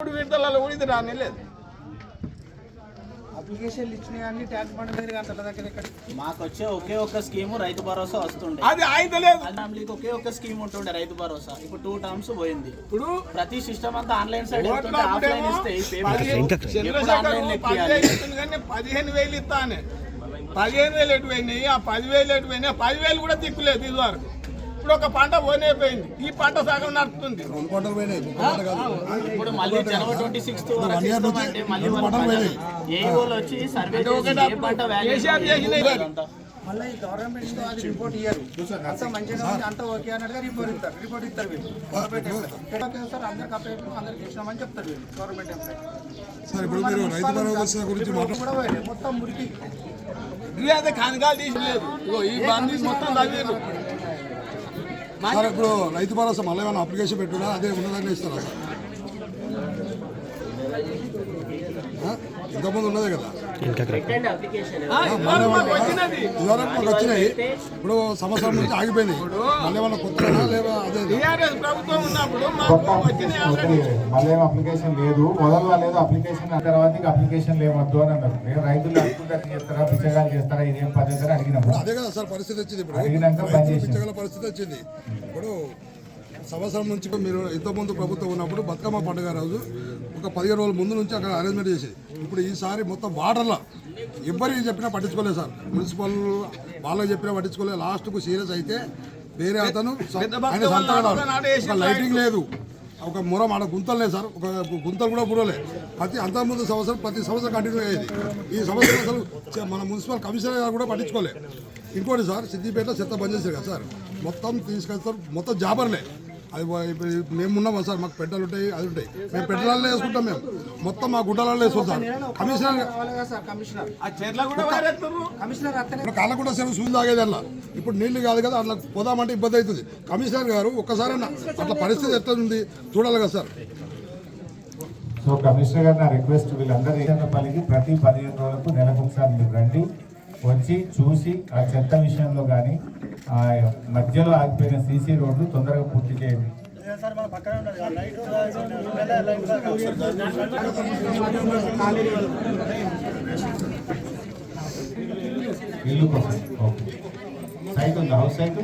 మూడు విడతలలో కూడా ఇది రాని లేదు. అప్లికేషన్లు ఇచ్చినాయి కానీ ట్యాక్స్ బండ్ దగ్గర అంతల దగ్గర ఇక్కడ మాకు వచ్చే ఒకే ఒక్క స్కీము రైతు భరోసా వస్తుండే. అది అయితలేదు ఫ్యామిలీకి ఒకే ఒక్క స్కీమ్ ఉంటుండే రైతు భరోసా. ఇప్పుడు టూ టర్మ్స్ పోయింది. ఇప్పుడు ప్రతి సిస్టమ్ అంతా ఆన్లైన్ సైడ్ వెళ్తుంటే ఆఫ్లైన్ ఇస్తే పదిహేను- వేలు ఇస్తానే. పదిహేను వేలు ఎటు పోయినాయి? ఆ పదివేలు ఎటు పోయినాయి? పదివేలు కూడా దిక్కులేదు ఇది వరకు ఇప్పుడు ఒక పంట పోయిపోయింది ఈ పంట సగం నడుస్తుంది ఇప్పుడు మళ్ళీ జనవరి ట్వంటీ సిక్స్త్ మళ్ళీ ఏ వాళ్ళు వచ్చి సర్వే పంట గవర్నమెంట్ అది రిపోర్ట్ ఇయ్యారు. అంతా మంచిగా ఉంది అంతా ఓకే అన్నట్టుగా రిపోర్ట్ ఇస్తారు. రిపోర్ట్ ఇస్తారు వీళ్ళు. సార్? అందరికి అందరికి ఇచ్చినామని చెప్తారు వీళ్ళు. గవర్నమెంట్ ఎంప్లాయ్ మొత్తం మురికి. అయితే కనకాలు తీసలేదు ఇగో ఈ బండి మొత్తం తగ్గారు సార్ ఇప్పుడు రైతు భరోసా మళ్ళీ ఏమైనా అప్లికేషన్ పెట్టున్నా అదే ఉన్నదాన్ని ఇస్తారా సార్ ఆ? ఇంతకుముందు ఉన్నదే కదా? వచ్చినది. ఇదివరకు మాకు వచ్చినాయి. ఇప్పుడు సంవత్సరం నుంచి ఆగిపోయినాయి. మళ్ళీ ఏమన్నా కొత్తనా లేదా అదే మళ్ళీ అప్లికేషన్ లేదు. మొదలు లేదు అప్లికేషన్ ఆ తర్వాత అప్లికేషన్ లేవద్దు అని అన్నారు. నేను రైతులు చేస్తారా? బిచ్చగాలు చేస్తారా? ఇదేం పద్ధతి అని అడిగినప్పుడు అదే కదా సార్ పరిస్థితి వచ్చింది ఇప్పుడు. అడిగినాక. పిచ్చగల పరిస్థితి వచ్చింది. ఇప్పుడు సంవత్సరం నుంచి మీరు ఇంతకుముందు ప్రభుత్వం ఉన్నప్పుడు బతుకమ్మ పండుగ రోజు ఒక పదిహేను రోజుల ముందు నుంచి అక్కడ అరేంజ్మెంట్ చేసేది. ఇప్పుడు ఈసారి మొత్తం వాటర్లో ఎవ్వరికి చెప్పినా పట్టించుకోలేదు సార్. మున్సిపల్ వాళ్ళకి చెప్పినా పట్టించుకోలేదు. లాస్ట్కు సీరియస్ అయితే వేరే అతను ఆయన లైటింగ్ లేదు. ఒక మురం ఆడ గుంతలు లేదు సార్. ఒక గుంతలు కూడా పురలే ప్రతి అంతకుముందు సంవత్సరం ప్రతి సంవత్సరం కంటిన్యూ అయ్యేది. ఈ సంవత్సరం అసలు మన మున్సిపల్ కమిషనర్ గారు కూడా పట్టించుకోలే. ఇంకోటి సార్ సిద్దిపేటలో చెత్త బంద్ చేశారు కదా సార్. మొత్తం తీసుకొస్తారు. మొత్తం జాబర్లే. అది మేము ఉన్నామా సార్? మాకు పెట్టాలు ఉంటాయి అది ఉంటాయి. మేము పెట్టాలలో వేసుకుంటాం మేము. మొత్తం మా గుడ్డలలో వేసుకుంటాం కమిషనర్ కావాలి కదా సార్ కమిషనర్. ఆ చెట్ల కూడా వారేస్తున్నారు కమిషనర్ అత్తనే ఇప్పుడు కాళ్ళకుండా సేవ సూది తాగేది అట్లా. ఇప్పుడు నీళ్ళు కాదు కదా అట్లా పోదామంటే ఇబ్బంది అవుతుంది. కమిషనర్ గారు ఒక్కసారి అట్లా పరిస్థితి ఎట్లా ఉంది చూడాలి కదా సార్. సో కమిషనర్ గారు నా రిక్వెస్ట్ వీళ్ళందరూ పలికి ప్రతి పదిహేను రోజులకు నెలకు ఒకసారి మీరు రండి. వచ్చి చూసి ఆ చెత్త విషయంలో కానీ ఆ మధ్యలో ఆగిపోయిన సీసీ రోడ్లు తొందరగా పూర్తి చేయండి ఇల్లు కోసం ఓకే సైట్ ఉందా హౌస్ సైట్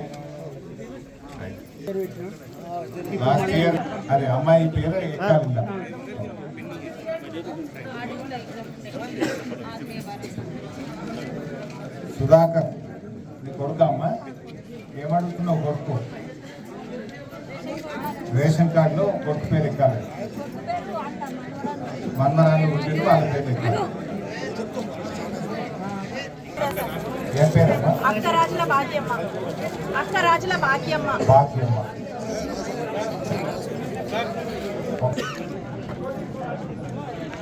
లాస్ట్ ఇయర్ అరే అమ్మాయి పేరు ఎక్కడ ఎక్కాలిందా సుధాకర్ నీ కొడుకు అమ్మా? ఏమడుగుతున్నావు కొడుకు? రేషన్ కార్డులో కొడుకు పేరు ఎక్కాలి. మన్మరాలు ఉంటుంది వాళ్ళ పేరు ఎక్కాలి. ఏం పేరమ్మా? అక్క రాజుల భాగ్యమ్మ. అక్క రాజుల భాగ్యమ్మ. భాగ్యమ్మ.